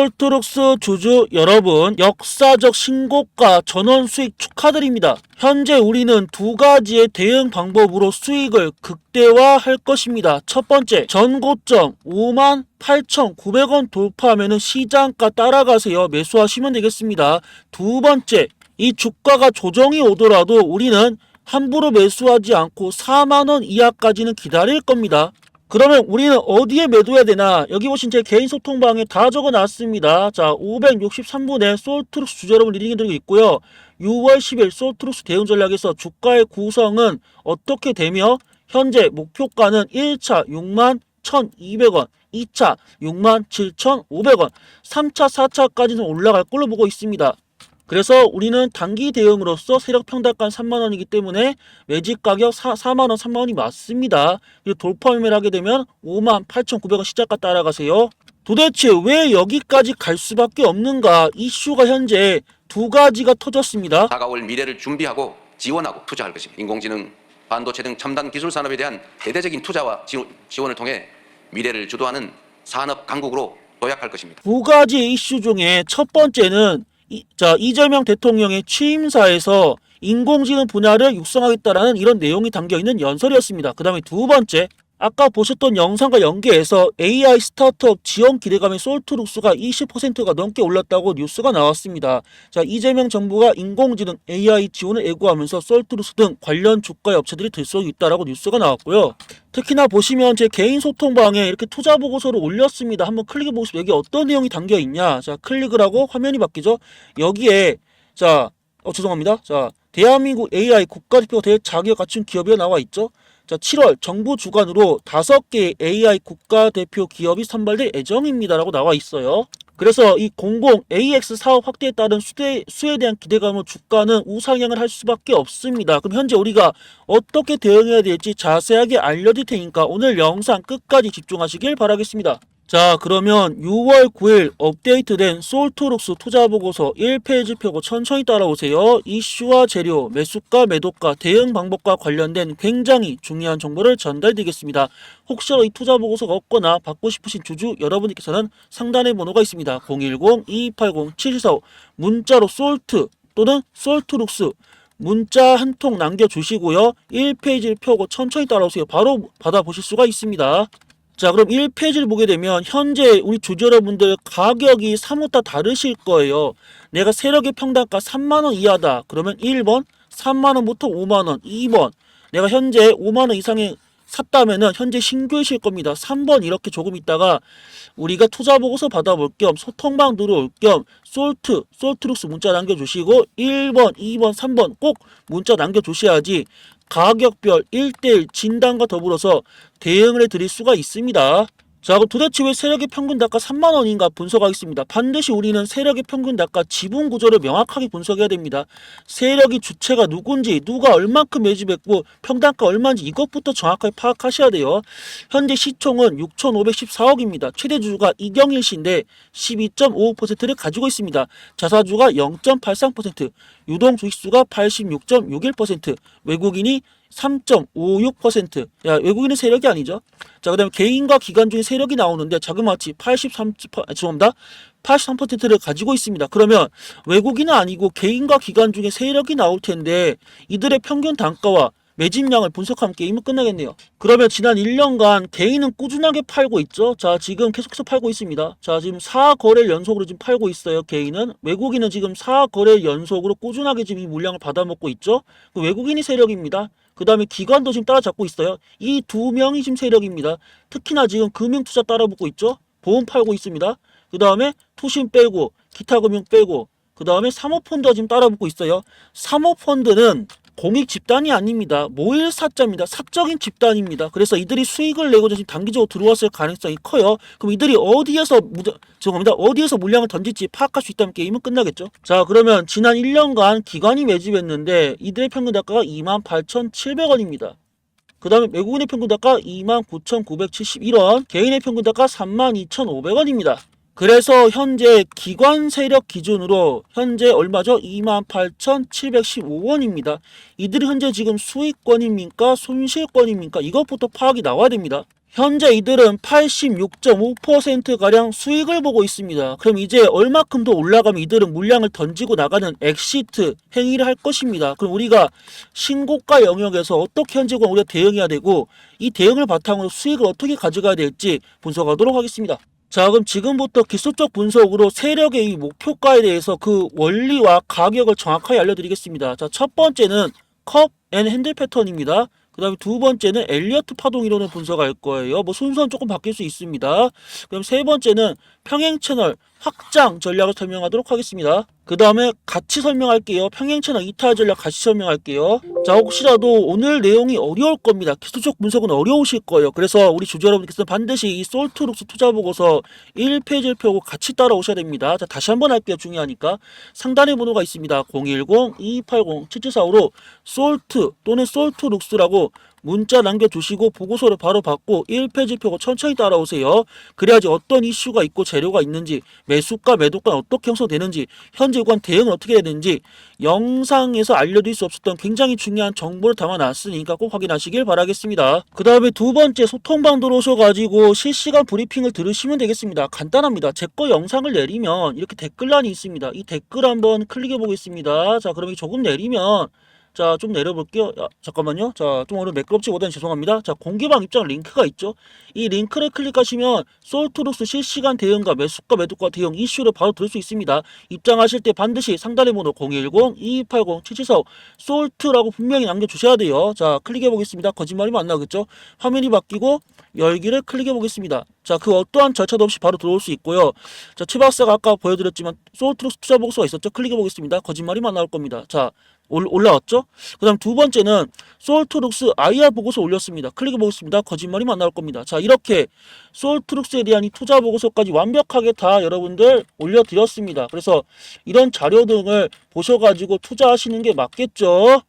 솔트룩스 주주 여러분, 역사적 신고가 전원 수익 축하드립니다. 현재 우리는 두 가지의 대응 방법으로 수익을 극대화할 것입니다. 첫 번째, 전고점 5만 8,900원 돌파하면 시장가 따라가세요. 매수하시면 되겠습니다. 두 번째, 이 주가가 조정이 오더라도 우리는 함부로 매수하지 않고 4만원 이하까지는 기다릴 겁니다. 그러면 우리는 어디에 매도해야 되나? 여기 보신 제 개인 소통방에 다 적어 놨습니다. 자, 563분에 솔트룩스 여러분 리딩이 들고 있고요. 6월 10일 솔트룩스 대응 전략에서 주가의 구성은 어떻게 되며 현재 목표가는 1차 6만 1,200원, 2차 6만 7,500원, 3차, 4차까지는 올라갈 걸로 보고 있습니다. 그래서 우리는 단기 대응으로서 세력 평단가 3만 원이기 때문에 매집 가격 4, 4만 원, 3만 원이 맞습니다. 그리고 돌파 매매를 하게 되면 5만 8,900원 시작가 따라가세요. 도대체 왜 여기까지 갈 수밖에 없는가? 이슈가 현재 두 가지가 터졌습니다. 다가올 미래를 준비하고 지원하고 투자할 것입니다. 인공지능, 반도체 등 첨단 기술 산업에 대한 대대적인 투자와 지- 지원을 통해 미래를 주도하는 산업 강국으로 도약할 것입니다. 두 가지 이슈 중에 첫 번째는 이, 자 이재명 대통령의 취임사에서 인공지능 분야를 육성하겠다라는 이런 내용이 담겨 있는 연설이었습니다. 그 다음에 두 번째 아까 보셨던 영상과 연계해서 AI 스타트업 지원 기대감의 솔트룩스가 20%가 넘게 올랐다고 뉴스가 나왔습니다. 자 이재명 정부가 인공지능 AI 지원을 예고하면서 솔트룩스 등 관련 주가 업체들이 들썩이 있다라고 뉴스가 나왔고요. 특히나 보시면 제 개인 소통방에 이렇게 투자 보고서를 올렸습니다. 한번 클릭해 보시면 여기 어떤 내용이 담겨 있냐. 자, 클릭을 하고 화면이 바뀌죠. 여기에 자, 어 죄송합니다. 자, 대한민국 AI 국가대표 대회 자격 갖춘 기업이 나와 있죠. 자, 7월 정부 주관으로 다섯 개의 AI 국가대표 기업이 선발될 예정입니다라고 나와 있어요. 그래서 이 공공 AX 사업 확대에 따른 수혜, 수에 대한 기대감으로 주가는 우상향을 할 수밖에 없습니다. 그럼 현재 우리가 어떻게 대응해야 될지 자세하게 알려드릴 테니까 오늘 영상 끝까지 집중하시길 바라겠습니다. 자 그러면 6월 9일 업데이트된 솔트룩스 투자보고서 1페이지 펴고 천천히 따라오세요. 이슈와 재료, 매수가, 매도가, 대응 방법과 관련된 굉장히 중요한 정보를 전달드리겠습니다. 혹시라도 이 투자보고서가 없거나 받고 싶으신 주주 여러분께서는 상단에 번호가 있습니다. 010-2280-7745 문자로 솔트 또는 솔트룩스 문자 한 통 남겨주시고요. 1페이지를 펴고 천천히 따라오세요. 바로 받아보실 수가 있습니다. 자 그럼 1페이지를 보게 되면 현재 우리 주주 여러분들 가격이 사뭇 다 다르실 거예요. 내가 세력의 평단가 3만원 이하다. 그러면 1번 3만원부터 5만원 2번 내가 현재 5만원 이상의 샀다면은 현재 신규이실 겁니다. 3번 이렇게 조금 있다가 우리가 투자 보고서 받아볼 겸 소통방 들어올 겸 솔트, 솔트룩스 문자 남겨주시고 1번, 2번, 3번 꼭 문자 남겨주셔야지 가격별 1대1 진단과 더불어서 대응을 해드릴 수가 있습니다. 자, 그럼 도대체 왜 세력의 평균 단가 3만 원인가 분석하겠습니다. 반드시 우리는 세력의 평균 단가 지분 구조를 명확하게 분석해야 됩니다. 세력이 주체가 누군지, 누가 얼만큼 매집했고 평단가 얼마인지 이것부터 정확하게 파악하셔야 돼요. 현재 시총은 6,514억입니다. 최대 주주가 이경일 씨인데 12.55%를 가지고 있습니다. 자사주가 0.83%, 유동 주식수가 86.61%, 외국인이 3.56%. 야, 외국인은 세력이 아니죠. 자, 그다음에 개인과 기관 중에 세력이 나오는데 자그마치 83, 아, 죄송합니다. 83%를 가지고 있습니다. 그러면 외국인은 아니고 개인과 기관 중에 세력이 나올 텐데 이들의 평균 단가와 매집량을 분석하면 게임은 끝나겠네요. 그러면 지난 1년간 개인은 꾸준하게 팔고 있죠. 자, 지금 계속해서 팔고 있습니다. 자, 지금 4거래 연속으로 지금 팔고 있어요. 개인은 외국인은 지금 4거래 연속으로 꾸준하게 지금 이 물량을 받아먹고 있죠. 그 외국인이 세력입니다. 그 다음에 기관도 지금 따라잡고 있어요. 이 두 명이 지금 세력입니다. 특히나 지금 금융투자 따라붙고 있죠. 보험 팔고 있습니다. 그 다음에 투신 빼고 기타 금융 빼고 그 다음에 사모펀드가 지금 따라붙고 있어요. 사모펀드는 공익 집단이 아닙니다. 모일 사자입니다. 사적인 집단입니다. 그래서 이들이 수익을 내고자 지금 단기적으로 들어왔을 가능성이 커요. 그럼 이들이 어디에서 죄송합니다. 어디에서 물량을 던질지 파악할 수 있다면 게임은 끝나겠죠. 자 그러면 지난 1년간 기관이 매집했는데 이들의 평균 단가가 28,700원입니다. 그 다음에 외국인의 평균 단가 29,971원, 개인의 평균 단가 32,500원입니다. 그래서 현재 기관 세력 기준으로 현재 얼마죠? 28,715원입니다. 이들이 현재 지금 수익권입니까? 손실권입니까? 이것부터 파악이 나와야 됩니다. 현재 이들은 86.5%가량 수익을 보고 있습니다. 그럼 이제 얼마큼 더 올라가면 이들은 물량을 던지고 나가는 엑시트 행위를 할 것입니다. 그럼 우리가 신고가 영역에서 어떻게 현재권 우리가 대응해야 되고 이 대응을 바탕으로 수익을 어떻게 가져가야 될지 분석하도록 하겠습니다. 자 그럼 지금부터 기술적 분석으로 세력의 이 목표가에 대해서 그 원리와 가격을 정확하게 알려드리겠습니다. 자첫 번째는 컵 앤 핸들 패턴입니다. 그 다음에 두 번째는 엘리어트 파동 이론을 분석할 거예요. 뭐 순서는 조금 바뀔 수 있습니다. 그럼 세 번째는 평행 채널 확장 전략을 설명하도록 하겠습니다. 그 다음에 같이 설명할게요. 평행 채널 이탈 전략 같이 설명할게요. 자 혹시라도 오늘 내용이 어려울 겁니다. 기술적 분석은 어려우실 거예요. 그래서 우리 주주 여러분께서는 반드시 이 솔트룩스 투자 보고서 1페이지를 펴고 같이 따라오셔야 됩니다. 자 다시 한번 할게요. 중요하니까 상단에 번호가 있습니다. 010-2280-7745로 솔트 또는 솔트룩스라고 문자 남겨주시고 보고서를 바로 받고 1페이지 펴고 천천히 따라오세요. 그래야지 어떤 이슈가 있고 재료가 있는지 매수가 매도가 어떻게 형성되는지 현재 관 대응은 어떻게 해야 되는지 영상에서 알려드릴 수 없었던 굉장히 중요한 정보를 담아놨으니까 꼭 확인하시길 바라겠습니다. 그 다음에 두 번째 소통방 들어오셔가지고 실시간 브리핑을 들으시면 되겠습니다. 간단합니다. 제 거 영상을 내리면 이렇게 댓글란이 있습니다. 이 댓글 한번 클릭해 보겠습니다. 자이 조금 내리면 자, 좀 내려볼게요. 야, 잠깐만요. 자, 좀 오늘 매끄럽지 못한 죄송합니다. 자, 공개방 입장 링크가 있죠. 이 링크를 클릭하시면 솔트룩스 실시간 대응과 매수가 매도가 대응 이슈를 바로 들을 수 있습니다. 입장하실 때 반드시 상단의 번호 010-2280-7745 솔트라고 분명히 남겨주셔야 돼요. 자, 클릭해 보겠습니다. 거짓말이면 안 나오겠죠? 화면이 바뀌고 열기를 클릭해 보겠습니다. 자, 그 어떠한 절차도 없이 바로 들어올 수 있고요. 자, 최 박사가 아까 보여드렸지만 솔트룩스 투자 보고서가 있었죠? 클릭해 보겠습니다. 거짓말이면 안 나올 겁니다. 자, 올, 올라왔죠? 그 다음 두 번째는 솔트룩스 IR 보고서 올렸습니다. 클릭해 보겠습니다. 거짓말이면 안 나올 겁니다. 자, 이렇게 솔트룩스에 대한 이 투자 보고서까지 완벽하게 다 여러분들 올려드렸습니다. 그래서 이런 자료 등을 보셔가지고 투자하시는 게 맞겠죠?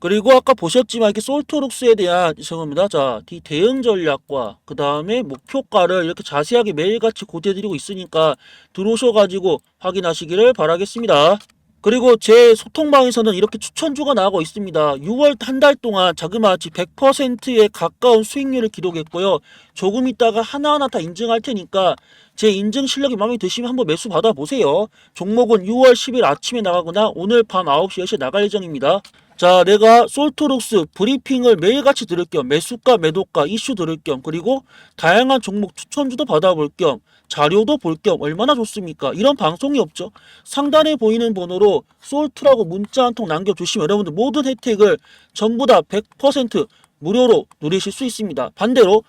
그리고 아까 보셨지만 이렇게 솔트룩스에 대한 죄송합니다. 자, 이 대응 전략과 그 다음에 목표가를 이렇게 자세하게 매일같이 고대드리고 있으니까 들어오셔가지고 확인하시기를 바라겠습니다. 그리고 제 소통방에서는 이렇게 추천주가 나오고 있습니다. 6월 한 달 동안 자그마치 100%에 가까운 수익률을 기록했고요. 조금 있다가 하나하나 다 인증할 테니까 제 인증 실력이 마음에 드시면 한번 매수 받아보세요. 종목은 6월 10일 아침에 나가거나 오늘 밤 9시 10시에 나갈 예정입니다. 자, 내가 솔트룩스 브리핑을 매일같이 들을 겸 매수가, 매도가, 이슈 들을 겸 그리고 다양한 종목 추천주도 받아볼 겸 자료도 볼 겸 얼마나 좋습니까? 이런 방송이 없죠. 상단에 보이는 번호로 솔트라고 문자 한 통 남겨주시면 여러분들 모든 혜택을 전부 다 100% 무료로 누리실 수 있습니다. 반대로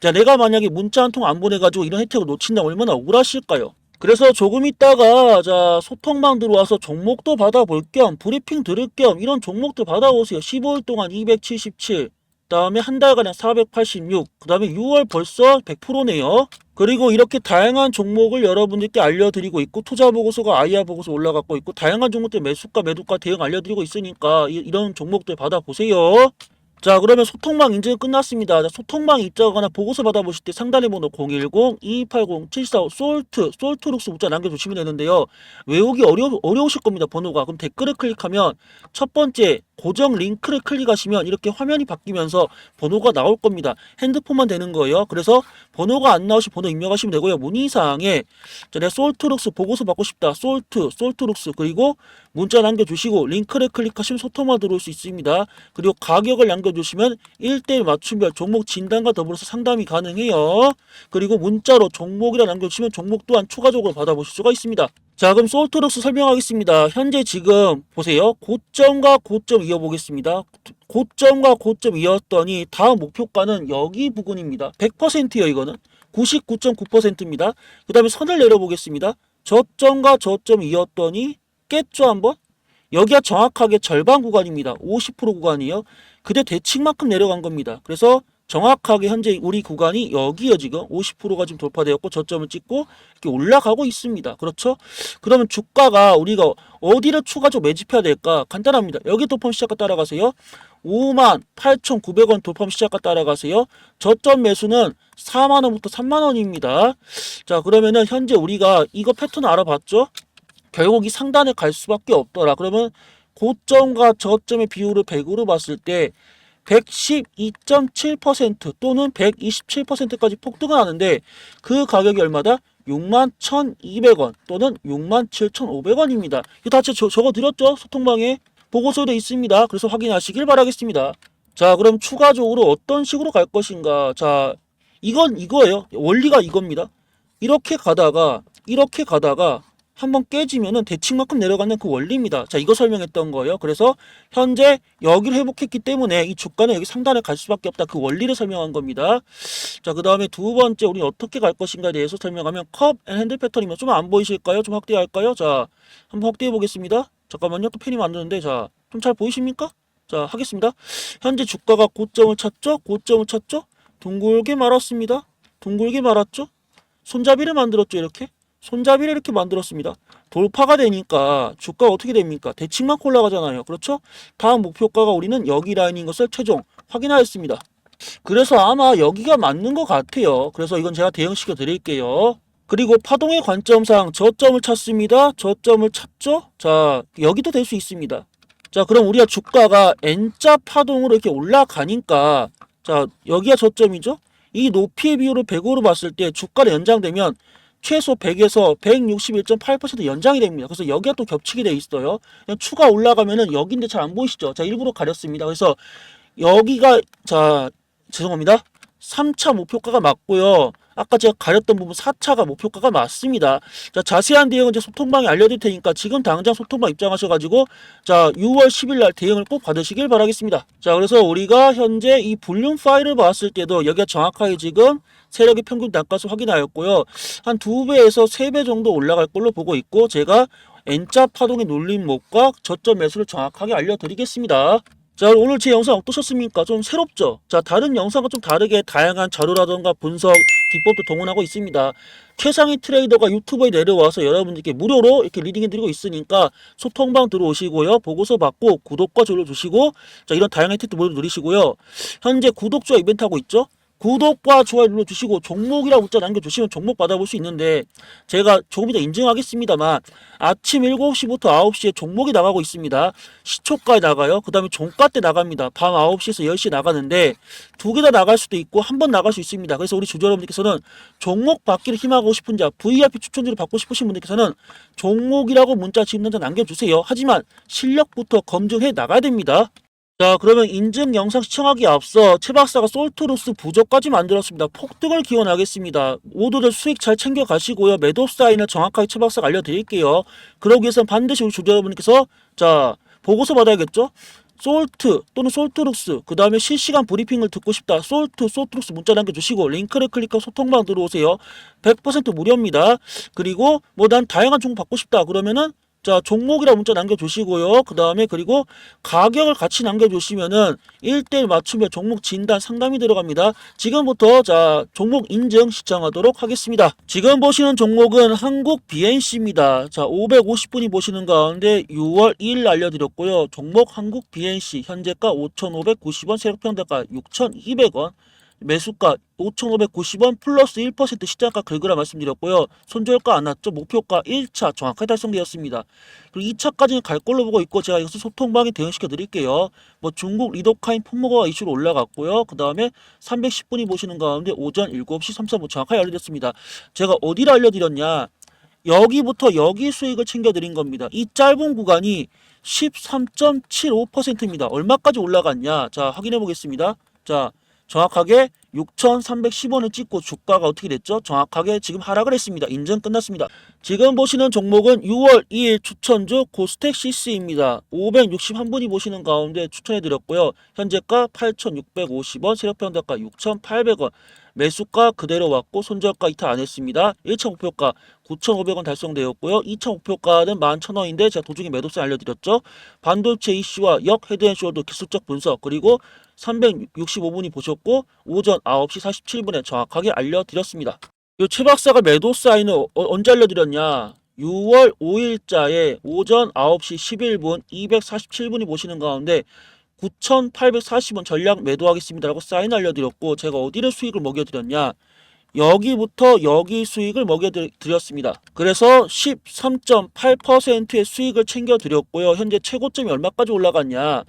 자, 내가 만약에 문자 한 통 안 보내가지고 이런 혜택을 놓친다면 얼마나 억울하실까요? 그래서 조금 있다가 자 소통방 들어와서 종목도 받아볼 겸 브리핑 들을 겸 이런 종목들 받아오세요. 15일 동안 277 다음에 한 달간에 486, 그 다음에 6월 벌써 100%네요. 그리고 이렇게 다양한 종목을 여러분들께 알려드리고 있고 투자 보고서가 아이아 보고서 올라가고 있고 다양한 종목들 매수가 매도가 대응 알려드리고 있으니까 이, 이런 종목들 받아보세요. 자 그러면 소통망 인증 끝났습니다. 자, 소통망 입장하거나 보고서 받아보실 때 상단에 번호 010-2280-745 솔트 솔트룩스 문자 남겨주시면 되는데요. 외우기 어려, 어려우실 겁니다. 번호가. 그럼 댓글을 클릭하면 첫 번째 고정 링크를 클릭하시면 이렇게 화면이 바뀌면서 번호가 나올 겁니다. 핸드폰만 되는 거예요. 그래서 번호가 안 나오시 번호 입력하시면 되고요. 문의사항에 자, 내가 솔트룩스 보고서 받고 싶다. 솔트, 솔트룩스 그리고 문자 남겨주시고 링크를 클릭하시면 소통만 들어올 수 있습니다. 그리고 가격을 남겨주시면 1대1 맞춤별 종목 진단과 더불어서 상담이 가능해요. 그리고 문자로 종목이라 남겨주시면 종목 또한 추가적으로 받아보실 수가 있습니다. 자 그럼 솔트룩스 설명하겠습니다. 현재 지금 보세요. 고점과 고점 이어보겠습니다. 고점과 고점 이었더니 다음 목표가는 여기 부근입니다. 100%예요 이거는. 99.9%입니다. 그 다음에 선을 내려보겠습니다. 저점과 저점 이었더니 깼죠 한번? 여기가 정확하게 절반 구간입니다. 50% 구간이에요. 그대 대칭만큼 내려간 겁니다. 그래서 정확하게 현재 우리 구간이 여기요 지금 50%가 지금 돌파되었고 저점을 찍고 이렇게 올라가고 있습니다. 그렇죠? 그러면 주가가 우리가 어디를 추가적으로 매집해야 될까? 간단합니다. 여기 돌파 시작과 따라가세요. 5만 8,900원 돌파 시작과 따라가세요. 저점 매수는 4만 원부터 3만 원입니다. 자 그러면은 현재 우리가 이거 패턴 알아봤죠? 결국 이 상단에 갈 수밖에 없더라. 그러면 고점과 저점의 비율을 100으로 봤을 때 112.7% 또는 127%까지 폭등을 하는데 그 가격이 얼마다? 61,200원 또는 67,500원입니다. 이거 다 제가 저- 적어드렸죠? 소통방에 보고서도 있습니다. 그래서 확인하시길 바라겠습니다. 자, 그럼 추가적으로 어떤 식으로 갈 것인가? 자, 이건 이거예요. 원리가 이겁니다. 이렇게 가다가 이렇게 가다가 한번 깨지면은 대칭만큼 내려가는 그 원리입니다. 자, 이거 설명했던 거예요. 그래서 현재 여기를 회복했기 때문에 이 주가는 여기 상단에 갈 수밖에 없다. 그 원리를 설명한 겁니다. 자, 그 다음에 두 번째 우리 어떻게 갈 것인가에 대해서 설명하면 컵 앤 핸들 패턴이면 좀 안 보이실까요? 좀 확대할까요? 자, 한번 확대해 보겠습니다. 잠깐만요. 또 펜이 만드는데 자, 좀 잘 보이십니까? 자, 하겠습니다. 현재 주가가 고점을 찾죠? 고점을 찾죠? 둥글게 말았습니다. 둥글게 말았죠? 손잡이를 만들었죠, 이렇게. 손잡이를 이렇게 만들었습니다. 돌파가 되니까 주가가 어떻게 됩니까? 대칭만 올라가잖아요. 그렇죠? 다음 목표가가 우리는 여기 라인인 것을 최종 확인하였습니다. 그래서 아마 여기가 맞는 것 같아요. 그래서 이건 제가 대응시켜 드릴게요. 그리고 파동의 관점상 저점을 찾습니다. 저점을 찾죠? 자, 여기도 될 수 있습니다. 자, 그럼 우리가 주가가 N자 파동으로 이렇게 올라가니까 자, 여기가 저점이죠? 이 높이의 비율을 100으로 봤을 때 주가가 연장되면 최소 100에서 161.8% 연장이 됩니다. 그래서 여기가 또 겹치게 돼 있어요. 추가 올라가면은 여기인데 잘 안 보이시죠? 자, 일부러 가렸습니다. 그래서 여기가 자, 죄송합니다. 3차 목표가가 맞고요. 아까 제가 가렸던 부분 4차가 목표가가 맞습니다. 자, 자세한 대응은 이제 소통방에 알려드릴 테니까 지금 당장 소통방 입장하셔가지고 자, 6월 10일 날 대응을 꼭 받으시길 바라겠습니다. 자, 그래서 우리가 현재 이 볼륨 파일을 봤을 때도 여기가 정확하게 지금 세력의 평균 단가수 확인하였고요. 한두 배에서 세배 정도 올라갈 걸로 보고 있고 제가 N자 파동의 눌림목과 저점 매수를 정확하게 알려드리겠습니다. 자 오늘 제 영상 어떠셨습니까? 좀 새롭죠? 자 다른 영상과 좀 다르게 다양한 자료라던가 분석, 기법도 동원하고 있습니다. 최상위 트레이더가 유튜브에 내려와서 여러분들께 무료로 이렇게 리딩해드리고 있으니까 소통방 들어오시고요. 보고서 받고 구독과 좋아요 주시고 자 이런 다양한 혜택도 모두 누리시고요. 현재 구독, 좋아요 이벤트 하고 있죠? 구독과 좋아요 눌러주시고 종목이라고 문자 남겨주시면 종목 받아볼 수 있는데 제가 조금 이따 인증하겠습니다만 아침 7시부터 9시에 종목이 나가고 있습니다. 시초가에 나가요. 그 다음에 종가 때 나갑니다. 밤 9시에서 10시에 나가는데 두 개 다 나갈 수도 있고 한 번 나갈 수 있습니다. 그래서 우리 주주 여러분들께서는 종목 받기를 희망하고 싶은 자, VIP 추천주를 받고 싶으신 분들께서는 종목이라고 문자 지금 당장 남겨주세요. 하지만 실력부터 검증해 나가야 됩니다. 자 그러면 인증 영상 시청하기 앞서 최 박사가 솔트루스 부족까지 만들었습니다. 폭등을 기원하겠습니다. 모두들 수익 잘 챙겨 가시고요. 매도 사인을 정확하게 최 박사가 알려드릴게요. 그러기 위해서는 반드시 우리 주주 여러분께서 자 보고서 받아야겠죠? 솔트 또는 솔트룩스 그 다음에 실시간 브리핑을 듣고 싶다 솔트 솔트룩스 문자 남겨주시고 링크를 클릭하고 소통방 들어오세요 100% 무료입니다 그리고 뭐 난 다양한 종목 받고 싶다 그러면은 자 종목이라 문자 남겨주시고요. 그 다음에 그리고 가격을 같이 남겨주시면은 1대1 맞추면 종목 진단 상담이 들어갑니다. 지금부터 자 종목 인증 시청하도록 하겠습니다. 지금 보시는 종목은 한국 BNC입니다. 자 550분이 보시는 가운데 6월 2일 알려드렸고요. 종목 한국 BNC 현재가 5,590원 세력평대가 6,200원 매수가 5,590원 플러스 1% 시장가 긁으라 말씀드렸고요. 손절가 안 났죠. 목표가 1차 정확하게 달성되었습니다. 그리고 2차까지는 갈 걸로 보고 있고 제가 이것을 소통방에 대응시켜 드릴게요. 뭐 중국 리도카인 폼모가 이슈로 올라갔고요. 그 다음에 310분이 보시는 가운데 오전 7시 335 정확하게 알려드렸습니다. 제가 어디를 알려드렸냐. 여기부터 여기 수익을 챙겨드린 겁니다. 이 짧은 구간이 13.75%입니다. 얼마까지 올라갔냐? 자, 확인해 보겠습니다. 자, 정확하게 6,310원을 찍고 주가가 어떻게 됐죠? 정확하게 지금 하락을 했습니다. 인증 끝났습니다. 지금 보시는 종목은 6월 2일 추천주 고스텍 시스입니다. 561분이 보시는 가운데 추천해 드렸고요. 현재가 8,650원, 세력평대가 6,800원. 매수가 그대로 왔고 손절가 이탈 안 했습니다. 1차 목표가 9,500원 달성되었고요. 2차 목표가는 11,000원인데 제가 도중에 매도세 알려드렸죠. 반도체 이슈와 역 헤드앤숄더 기술적 분석 그리고 365분이 보셨고 오전 9시 47분에 정확하게 알려드렸습니다. 요최 박사가 매도 사인을 어- 언제 알려드렸냐? 6월 5일자에 오전 9시 11분 247분이 보시는 가운데 9,840원 전략 매도하겠습니다라고 사인 알려드렸고 제가 어디를 수익을 먹여드렸냐? 여기부터 여기 수익을 먹여드렸습니다. 그래서 13.8%의 수익을 챙겨드렸고요. 현재 최고점이 얼마까지 올라갔냐?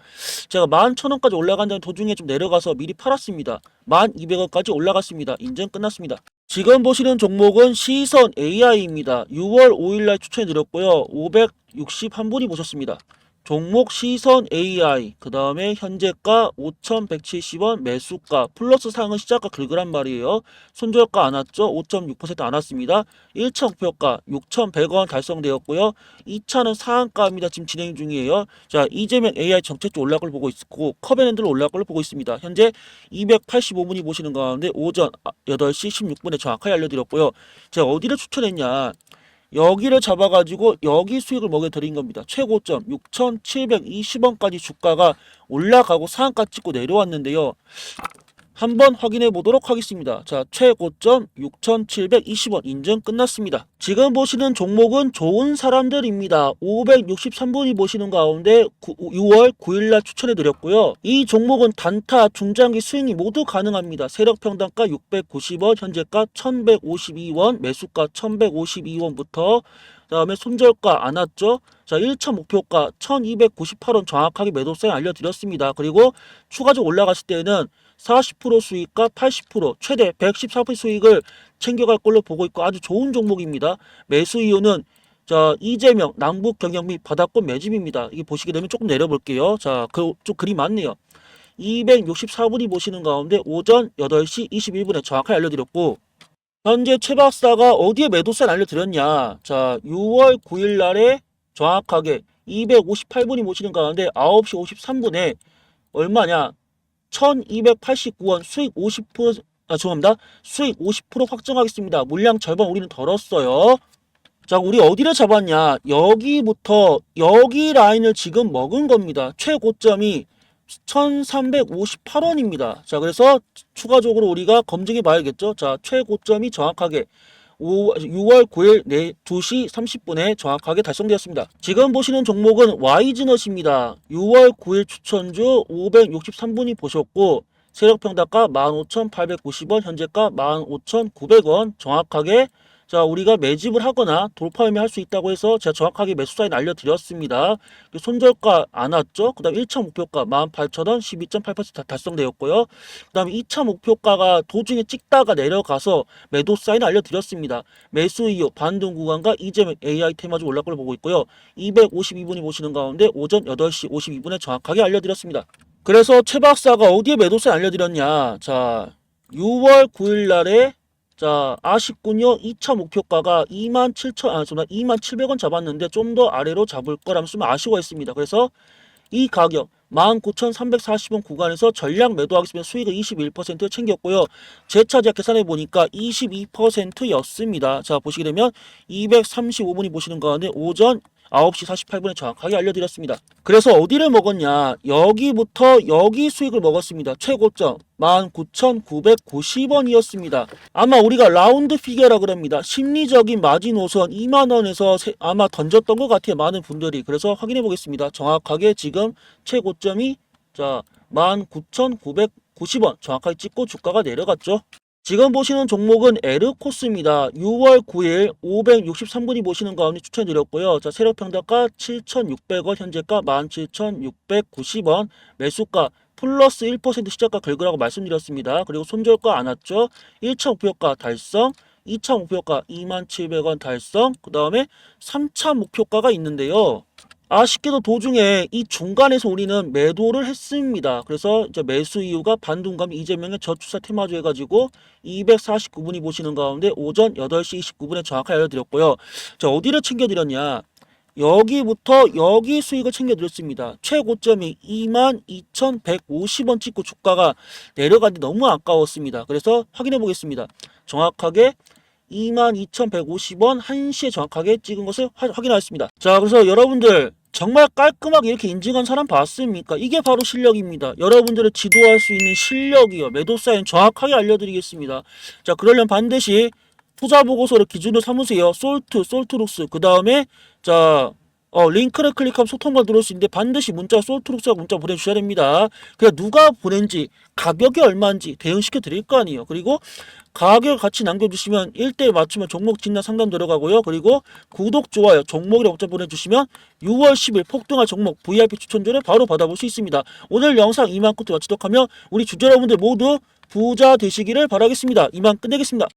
제가 11,000원까지 올라간다는 도중에 좀 내려가서 미리 팔았습니다. 1,200원까지 올라갔습니다. 인증 끝났습니다. 지금 보시는 종목은 시선 AI입니다. 6월 5일날 추천해드렸고요. 561분이 보셨습니다. 종목 시선 AI 그 다음에 현재가 5,170원 매수가 플러스 상은 시작가 긁으란 말이에요. 손절가 안 왔죠? 5.6%안 왔습니다. 1차 목표가 6,100원 달성되었고요. 2차는 상한가입니다. 지금 진행 중이에요. 자 이재명 AI 정책적 올라갈 보고 있고 커벤랜드를 올라갈 보고 있습니다. 현재 285분이 보시는 가운데 오전 8시 16분에 정확하게 알려드렸고요. 제가 어디를 추천했냐? 여기를 잡아가지고 여기 수익을 먹여드린 겁니다. 최고점 6,720원까지 주가가 올라가고 상한가 찍고 내려왔는데요. 한번 확인해 보도록 하겠습니다. 자, 최고점 6,720원 인증 끝났습니다. 지금 보시는 종목은 좋은 사람들입니다. 563분이 보시는 가운데 6월 9일날 추천해 드렸고요. 이 종목은 단타, 중장기 수익이 모두 가능합니다. 세력 평단가 690원, 현재가 1,152원, 매수가 1,152원부터 그다음에 손절가 안 왔죠? 자, 1차 목표가 1,298원 정확하게 매도 사인 알려드렸습니다. 그리고 추가적으로 올라갔을 때는 40% 수익과 80% 최대 114% 수익을 챙겨갈 걸로 보고 있고 아주 좋은 종목입니다. 매수 이유는 자 이재명 남북 경영 및 바닥권 매집입니다. 이게 보시게 되면 조금 내려볼게요. 자그 좀 그리 많네요. 264분이 보시는 가운데 오전 8시 21분에 정확하게 알려드렸고 현재 최 박사가 어디에 매도세 알려드렸냐 자 6월 9일 날에 정확하게 258분이 모시는 가운데 9시 53분에 얼마냐 1289원 수익 50% 아, 죄송합니다. 수익 50% 확정하겠습니다. 물량 절반 우리는 덜었어요. 자, 우리 어디를 잡았냐? 여기부터 여기 라인을 지금 먹은 겁니다. 최고점이 1358원입니다. 자, 그래서 추가적으로 우리가 검증해 봐야겠죠. 자, 최고점이 정확하게 5, 6월 9일 네, 2시 30분에 정확하게 달성되었습니다. 지금 보시는 종목은 와이즈넛입니다. 6월 9일 추천주 563분이 보셨고 세력 평단가 15,890원, 현재가 15,900원 정확하게 자 우리가 매집을 하거나 돌파 매매 할 수 있다고 해서 제가 정확하게 매수 사인 알려드렸습니다. 손절가 안 왔죠? 그 다음 1차 목표가 18,000원 12.8% 달성되었고요. 그 다음에 2차 목표가가 도중에 찍다가 내려가서 매도 사인 알려드렸습니다. 매수 이후 반등 구간과 이재명 AI 테마주 올라걸 보고 있고요. 252분이 보시는 가운데 오전 8시 52분에 정확하게 알려드렸습니다. 그래서 최 박사가 어디에 매도 사인 알려드렸냐? 자 6월 9일 날에 자, 아쉽군요. 2차 목표가가 2만 7천, 아, 정말 2만 700원 잡았는데 좀 더 아래로 잡을 거라면 좀 아쉬워했습니다. 그래서 이 가격 19,340원 구간에서 전량 매도하겠습니다. 수익을 21% 챙겼고요. 재차 제가 계산해 보니까 22%였습니다. 자, 보시게 되면 235분이 보시는 가운데 오전 9시 48분에 정확하게 알려드렸습니다. 그래서 어디를 먹었냐? 여기부터 여기 수익을 먹었습니다. 최고점 19,990원이었습니다. 아마 우리가 라운드 피겨라 그럽니다. 심리적인 마지노선 2만원에서 아마 던졌던 것 같아요. 많은 분들이. 그래서 확인해 보겠습니다. 정확하게 지금 최고점이 자 19,990원 정확하게 찍고 주가가 내려갔죠. 지금 보시는 종목은 에르코스입니다. 6월 9일 563분이 보시는 가운데 추천드렸고요. 자, 세력 평가가 7,600원, 현재가 17,690원, 매수가 플러스 1% 시작가 긁으라고 말씀드렸습니다. 그리고 손절가 안 왔죠. 1차 목표가 달성, 2차 목표가 2700원 달성, 그 다음에 3차 목표가가 있는데요. 아쉽게도 도중에 이 중간에서 우리는 매도를 했습니다. 그래서 이제 매수 이유가 반등감 이재명의 저출사 테마주 해가지고 249분이 보시는 가운데 오전 8시 29분에 정확하게 알려드렸고요. 자, 어디를 챙겨드렸냐? 여기부터 여기 수익을 챙겨드렸습니다. 최고점이 22,150원 찍고 주가가 내려가는데 너무 아까웠습니다. 그래서 확인해 보겠습니다. 정확하게 22,150원 1시에 정확하게 찍은 것을 화, 확인하였습니다. 자, 그래서 여러분들 정말 깔끔하게 이렇게 인증한 사람 봤습니까? 이게 바로 실력입니다. 여러분들을 지도할 수 있는 실력이요. 매도 사인 정확하게 알려드리겠습니다. 자, 그러려면 반드시 투자 보고서를 기준으로 삼으세요. 솔트, 솔트룩스. 그 다음에 자 어, 링크를 클릭하면 소통만 들어올 수 있는데 반드시 문자 솔트룩스가 문자 보내주셔야 됩니다. 그냥 누가 보낸지 가격이 얼마인지 대응시켜 드릴 거 아니에요. 그리고 가격 같이 남겨주시면 1대1 맞추면 종목 진단 상담 들어가고요. 그리고 구독, 좋아요, 종목이라고 문자 보내주시면 6월 10일 폭등할 종목 VIP 추천전을 바로 받아볼 수 있습니다. 오늘 영상 이만 끝에 마치도록 하며 우리 주주 여러분들 모두 부자 되시기를 바라겠습니다. 이만 끝내겠습니다.